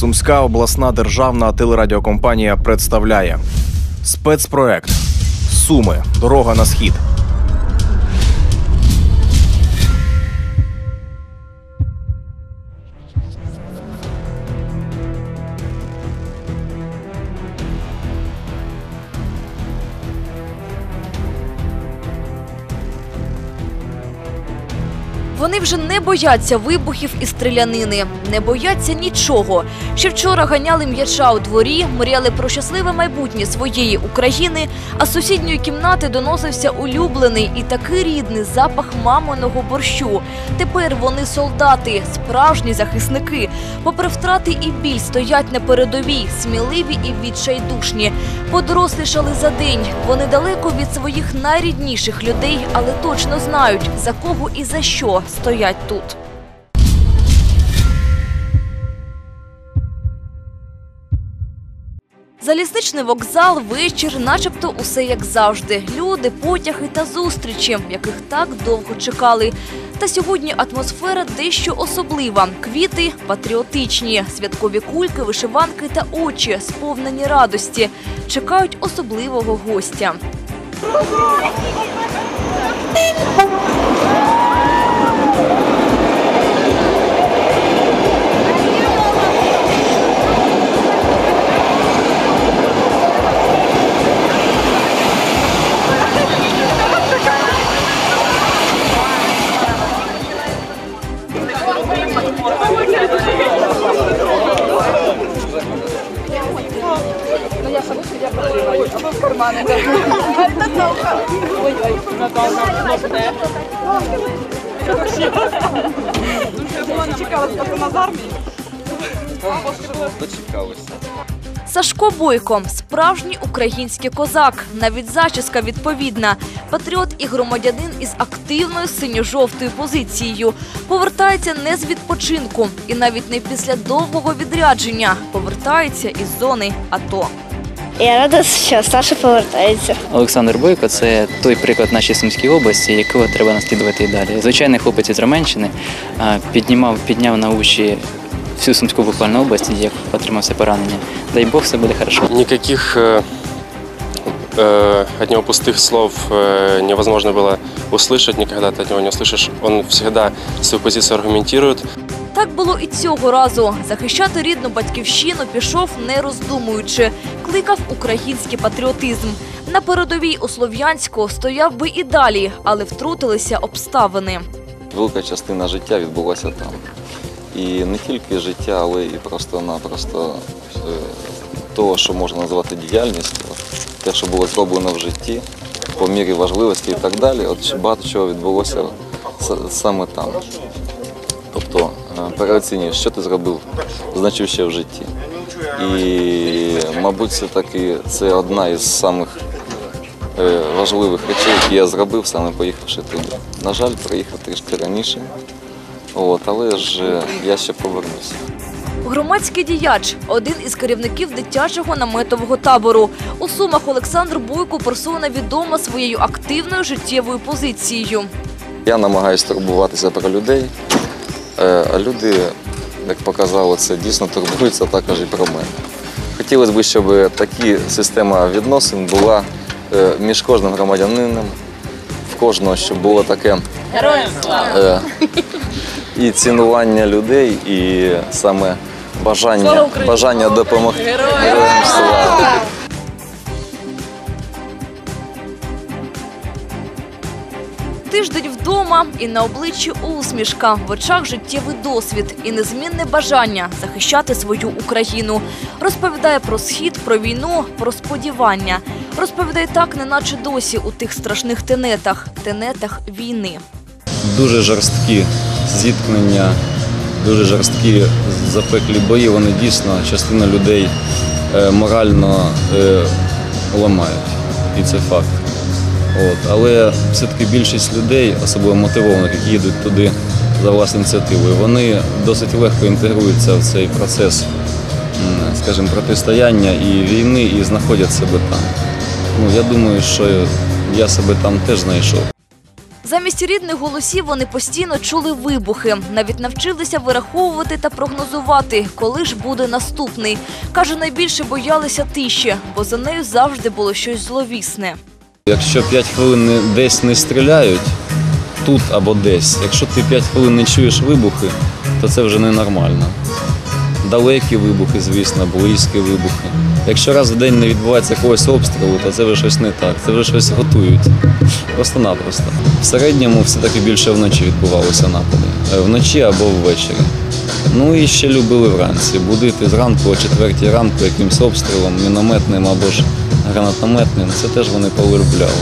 Сумська обласна державна телерадіокомпанія представляє спецпроект Суми. Дорога на схід. Вони вже не бояться вибухів і стрілянини, не бояться нічого. Ще вчора ганяли м'яча у дворі, мріяли про щасливе майбутнє своєї України, а з сусідньої кімнати доносився улюблений і такий рідний запах маминого борщу. Тепер вони солдати, справжні захисники. Попри втрати і біль стоять на передовій, сміливі і відчайдушні. Подорослішали за день. Вони далеко від своїх найрідніших людей, але точно знають за кого і за що стоять тут. Залізничний вокзал, вечір, начебто усе як завжди. Люди, потяги та зустрічі, яких так довго чекали. Та сьогодні атмосфера дещо особлива. Квіти патріотичні, святкові кульки, вишиванки та очі, сповнені радості. Чекають особливого гостя. Сашко Бойко справжній український козак, навіть зачіска відповідна. Патріот і громадянин із активною синьо-жовтою позицією. Повертається не з відпочинку і навіть не після довгого відрядження. Повертається із зони АТО. Я рада, що Саша повертається. Олександр Бойко це той приклад нашій Сумській області, якого треба наслідувати і далі. Звичайний хлопець із Роменщини а, піднімав, підняв на уші всю Сумську буквально область, як отримався поранення. Дай Бог, все буде хорошо. Никаких э, э, от него пустых слов э, невозможно было услышать, никогда ты от него не услышишь. Он всегда свою позицию аргументирует. Так було і цього разу. Захищати рідну батьківщину пішов не роздумуючи. Кликав український патріотизм. На передовій у Слов'янську стояв би і далі, але втрутилися обставини. Велика частина життя відбулася там. І не тільки життя, але і просто-напросто е, того, що можна назвати діяльністю, те, що було зроблено в житті, по мірі важливості і так далі. От багато чого відбулося саме там. Тобто переоцінюєш, що ти зробив значуще в житті. І, мабуть, це таки це одна із самих е, важливих речей, які я зробив, саме поїхавши туди. На жаль, приїхав трішки раніше, от, але ж е, я ще повернуся. Громадський діяч, один із керівників дитячого наметового табору. У Сумах Олександр Бойко персона відома своєю активною життєвою позицією. Я намагаюся турбуватися про людей, а люди, як показало, це дійсно турбуються також і про мене. Хотілося б, щоб така система відносин була е, між кожним громадянином, в кожного, щоб було таке е, і цінування людей, і саме бажання, бажання допомогти. Героям слава! Вдома і на обличчі усмішка, в очах життєвий досвід і незмінне бажання захищати свою Україну. Розповідає про схід, про війну, про сподівання. Розповідає так, неначе досі у тих страшних тенетах, тенетах війни. дуже жорсткі зіткнення, дуже жорсткі запеклі бої. Вони дійсно частину людей е, морально е, ламають. І це факт. От. Але все-таки більшість людей, особливо мотивованих, які їдуть туди за власною ініціативою, вони досить легко інтегруються в цей процес, скажімо, протистояння і війни і знаходять себе там. Ну, я думаю, що я себе там теж знайшов. Замість рідних голосів вони постійно чули вибухи, навіть навчилися вираховувати та прогнозувати, коли ж буде наступний. Каже, найбільше боялися тиші, бо за нею завжди було щось зловісне. Якщо 5 хвилин десь не стріляють, тут або десь, якщо ти 5 хвилин не чуєш вибухи, то це вже ненормально. Далекі вибухи, звісно, близькі вибухи. Якщо раз в день не відбувається якогось обстрілу, то це вже щось не так, це вже щось готують. Просто-напросто. В середньому все-таки більше вночі відбувалися напади. Е, Вночі або ввечері. Ну і ще любили вранці. Будити зранку о 4 ранку якимсь обстрілом, мінометним або ж гранатометним. Це теж вони полюбляли.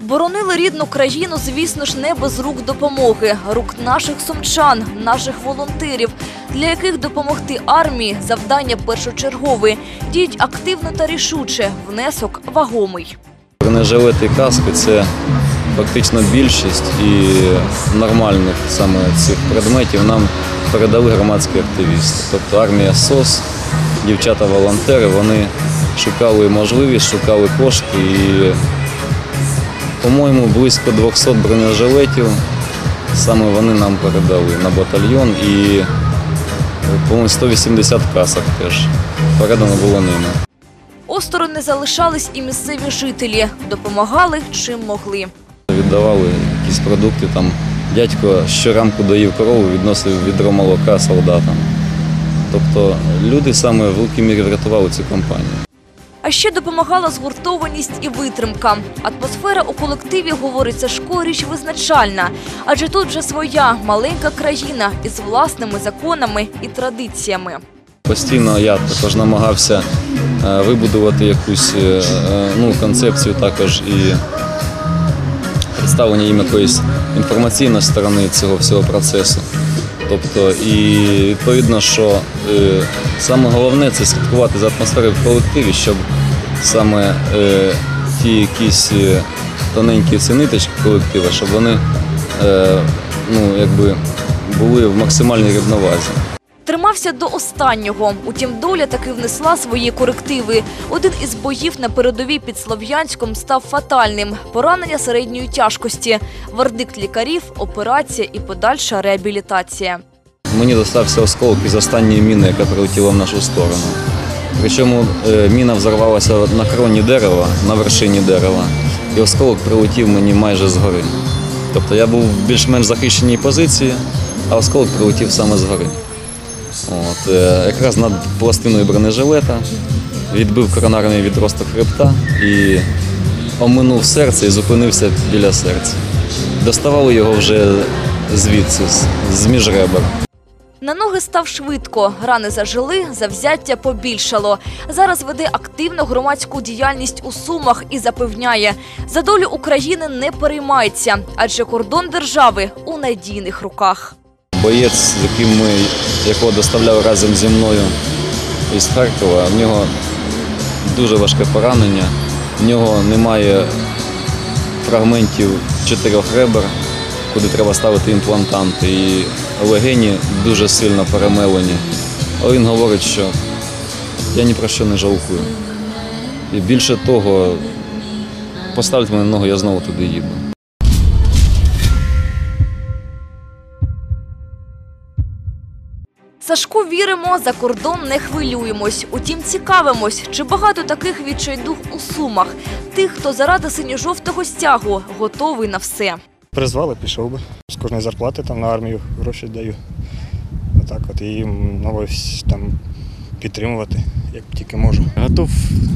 Боронили рідну країну, звісно ж, не без рук допомоги, рук наших сумчан, наших волонтерів, для яких допомогти армії завдання першочергове. Діють активно та рішуче, внесок вагомий. Бронежилети і каски це фактично більшість і нормальних саме цих предметів нам передали громадські активісти. Тобто армія СОС, дівчата-волонтери, вони шукали можливість, шукали кошти і, по-моєму, близько 200 бронежилетів саме вони нам передали на батальйон і, по-моєму, 180 касок теж передано було ними. Осторонь не залишались і місцеві жителі, допомагали чим могли. Віддавали якісь продукти. Там дядько щоранку доїв корову, відносив відро молока солдатам. Тобто люди саме в великій мірі врятували цю компанію. А ще допомагала згуртованість і витримка. Атмосфера у колективі, говорить Сашко, річ визначальна. Адже тут вже своя маленька країна із власними законами і традиціями. Постійно я також намагався е, вибудувати якусь е, е, ну, концепцію також і представлення їм якоїсь інформаційної сторони цього всього процесу. Тобто, і відповідно, що е, саме головне це слідкувати за атмосферою в колективі, щоб саме е, ті якісь е, тоненькі ці ниточки колектива, щоб вони е, ну, якби були в максимальній рівновазі. Тримався до останнього. Утім, доля таки внесла свої корективи. Один із боїв на передовій під Слов'янськом став фатальним. Поранення середньої тяжкості. Вердикт лікарів, операція і подальша реабілітація. Мені достався осколок із останньої міни, яка прилетіла в нашу сторону. Причому е, міна взорвалася на кроні дерева, на вершині дерева, і осколок прилетів мені майже згори. Тобто я був в більш-менш захищеній позиції, а осколок прилетів саме згори. От, е, якраз над пластиною бронежилета відбив коронарний відросток хребта і оминув серце і зупинився біля серця. Доставали його вже звідси, з- міжребер. На ноги став швидко, рани зажили, завзяття побільшало. Зараз веде активну громадську діяльність у Сумах і запевняє, за долю України не переймається, адже кордон держави у надійних руках. Боєць, яким ми якого доставляли разом зі мною із Харкова, в нього дуже важке поранення. В нього немає фрагментів чотирьох ребер, куди треба ставити імплантанти. І легені дуже сильно перемелені. Але він говорить, що я ні про що не жалкую. І більше того, поставить мене ногу, я знову туди їду. Сашку віримо, за кордон не хвилюємось. Утім, цікавимось, чи багато таких відчайдух у Сумах, тих, хто заради синьо-жовтого стягу готовий на все. Призвали, пішов би. З кожної зарплати там на армію гроші даю. Отак от і новось там підтримувати, як тільки можу. Готов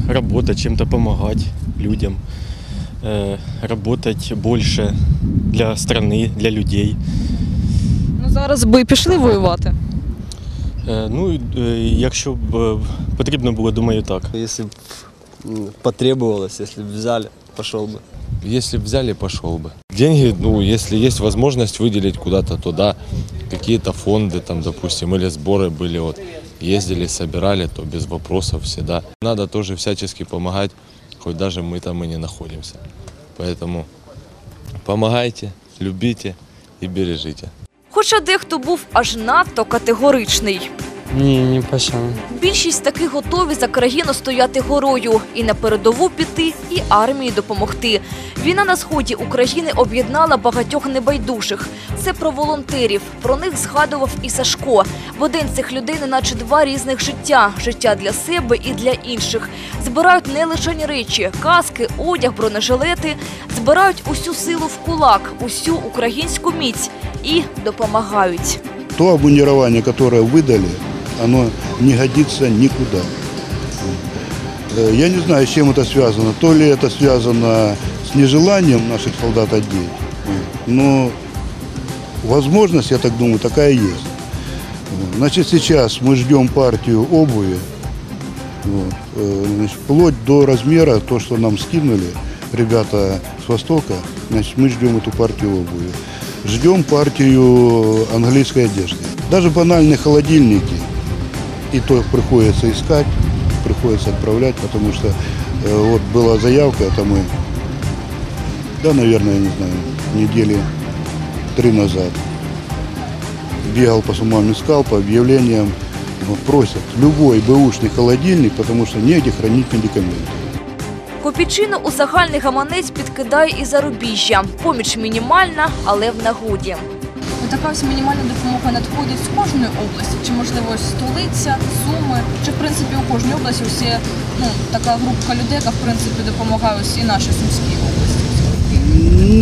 работать, чем-то помогать людям, э, работать больше для страны, для людей. Ну зараз би пішли воювати. Е, Ну, і, е, якщо б е, потрібно було, думаю, так. Если б м, потребовалось, если бы взяли, пошел бы. Если б взяли, пошел бы. Деньги, ну, если есть возможность выделить куда-то туда, какие-то фонды, там, допустим, или сборы были, вот, ездили, собирали, то без вопросов всегда. Надо тоже всячески помогать, хоть даже мы там и не находимся. Поэтому помогайте, любите и бережите. Хоча дехто був аж надто категоричний. Ні, не пощаду. Більшість таки готові за країну стояти горою і на передову піти, і армії допомогти. Війна на сході України об'єднала багатьох небайдужих. Це про волонтерів. Про них згадував і Сашко. В один цих людей неначе два різних життя: життя для себе і для інших. Збирають не лише речі, каски, одяг, бронежилети, збирають усю силу в кулак, усю українську міць і допомагають. То обмундирование, которое выдали, оно не годится никуда. Э, Я не знаю, с чем это связано. То ли это связано с нежеланием наших солдат одеть, но возможность, я так думаю, такая есть. Значит, сейчас мы ждем партию обуви, вот, э, значит, вплоть до размера, то, что нам скинули ребята с Востока, значит, мы ждем эту партию обуви. Ждем партию английской одежды. Даже банальные холодильники, и то их приходится искать, приходится отправлять, потому что э, вот была заявка, это мы, да, наверное, я не знаю, недели три назад. Бегал по сумам, искал по объявлениям, вот, просят любой бэушный холодильник, потому что негде хранить медикаменты. Копійчину у загальний гаманець підкидає і зарубіжжя. Поміч мінімальна, але в нагоді. Така ось мінімальна допомога надходить з кожної області, чи можливо ось столиця, суми, чи в принципі у кожній області ось є ну така групка людей, яка в принципі допомагає ось і нашій сумській області.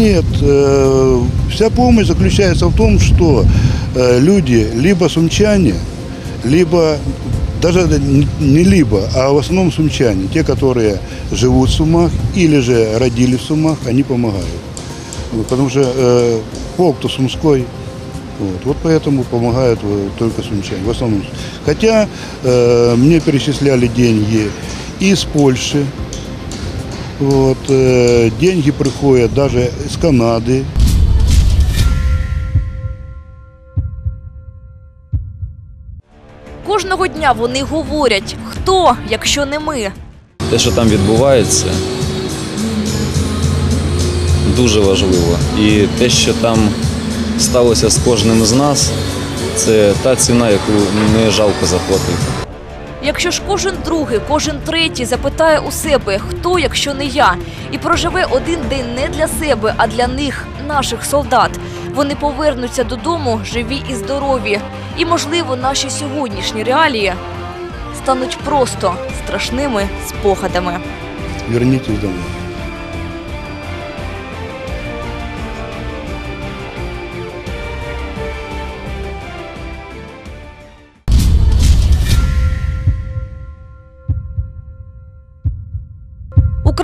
Нет, э, вся помощь заключается в том, что э, люди либо сумчане, либо даже не- не либо, а в основном сумчане, те, которые живут в Сумах или же родили в Сумах, они помогают. Вот, Потому что э, полк-то сумской, вот, вот поэтому помогают э, только сумчане, в основном. Хотя э, мне перечисляли деньги из Польши, вот, э, деньги приходят даже из Канады. Кожного дня вони говорять, хто, якщо не ми. Те, що там відбувається, дуже важливо. І те, що там сталося з кожним з нас, це та ціна, яку не жалко заплатити. Якщо ж кожен другий, кожен третій запитає у себе, хто, якщо не я, і проживе один день не для себе, а для них, наших солдат, вони повернуться додому живі і здорові. І, можливо, наші сьогоднішні реалії стануть просто страшними спогадами. Вернитесь домой.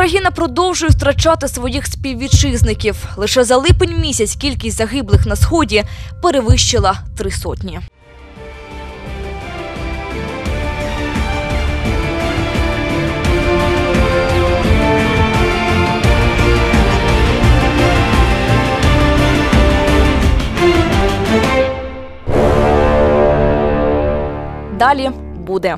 Україна продовжує втрачати своїх співвітчизників. Лише за липень місяць кількість загиблих на сході перевищила три сотні. Далі буде.